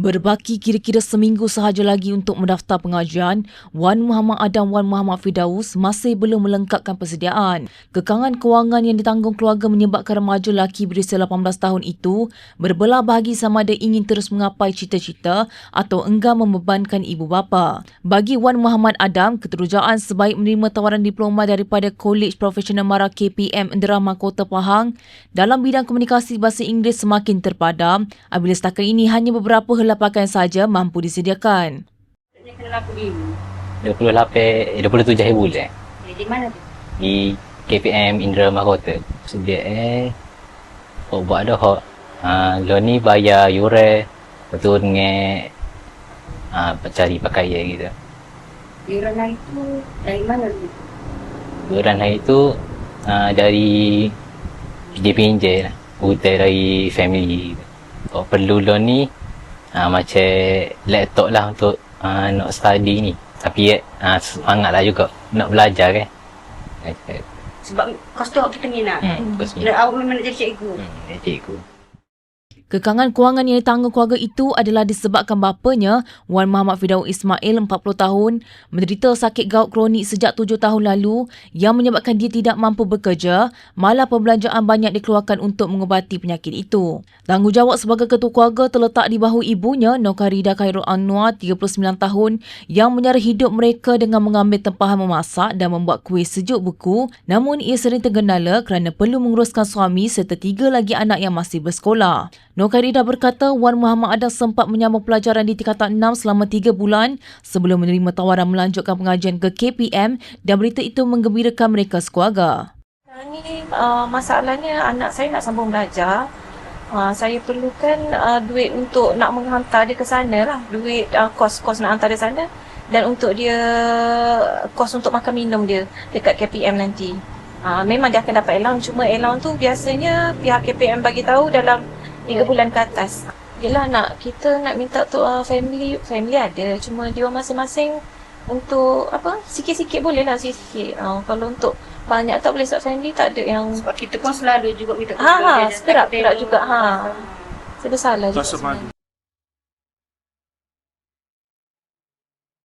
Berbaki kira-kira seminggu sahaja lagi untuk mendaftar pengajian, Wan Muhammad Adam Wan Muhammad Firdaus masih belum melengkapkan persediaan. Kekangan kewangan yang ditanggung keluarga menyebabkan remaja lelaki berusia 18 tahun itu berbelah bahagi sama ada ingin terus mengapai cita-cita atau enggan membebankan ibu bapa. Bagi Wan Muhammad Adam, keterujaan sebaik menerima tawaran diploma daripada Kolej Profesional Mara KPM Enderama Kota Pahang dalam bidang komunikasi bahasa Inggeris semakin terpadam apabila setakat ini hanya beberapa helai pakaian saja mampu disediakan. Dia kena laku dulu. 28 eh, 27 hari bulan Eh, di mana tu? di KPM Indra Mahkota. Sedia eh oh, buat ada hok. Ha, lo ni bayar yure betul dengan ha, cari pakaian gitu. Yuran hari tu dari mana tu? Bulan hari tu ha, dari pinjam-pinjam lah. Hutang dari family. Kalau perlu lo ni ha, macam laptop lah untuk ha, nak study ni. Tapi ha, semangat lah juga nak belajar kan. Sebab kos tu kita minat. Hmm, awak memang nak jadi cikgu. Hmm, cikgu. Kekangan kewangan yang ditanggung keluarga itu adalah disebabkan bapanya, Wan Muhammad Firdaus Ismail, 40 tahun, menderita sakit gout kronik sejak 7 tahun lalu yang menyebabkan dia tidak mampu bekerja, malah perbelanjaan banyak dikeluarkan untuk mengubati penyakit itu. Tanggungjawab sebagai ketua keluarga terletak di bahu ibunya, Nokarida Khairul Anwar, 39 tahun, yang menyara hidup mereka dengan mengambil tempahan memasak dan membuat kuih sejuk buku, namun ia sering tergendala kerana perlu menguruskan suami serta tiga lagi anak yang masih bersekolah. Nokarida berkata Wan Muhammad Adam sempat menyambung pelajaran di tingkatan 6 selama 3 bulan sebelum menerima tawaran melanjutkan pengajian ke KPM dan berita itu menggembirakan mereka sekeluarga. Sekarang ni uh, masalahnya anak saya nak sambung belajar. Uh, saya perlukan uh, duit untuk nak menghantar dia ke sana lah. Duit uh, kos-kos nak hantar dia sana. Dan untuk dia, kos untuk makan minum dia dekat KPM nanti. Uh, memang dia akan dapat allowance. Cuma allowance tu biasanya pihak KPM bagi tahu dalam 3 bulan ke atas. Yelah nak, kita nak minta untuk uh, family, family ada. Cuma dia masing-masing untuk apa sikit-sikit boleh lah sikit-sikit. Uh, kalau untuk banyak tak boleh sebab family tak ada yang Sebab kita pun selalu juga minta Ha ha, sekerap juga ha. Saya bersalah juga sebenarnya.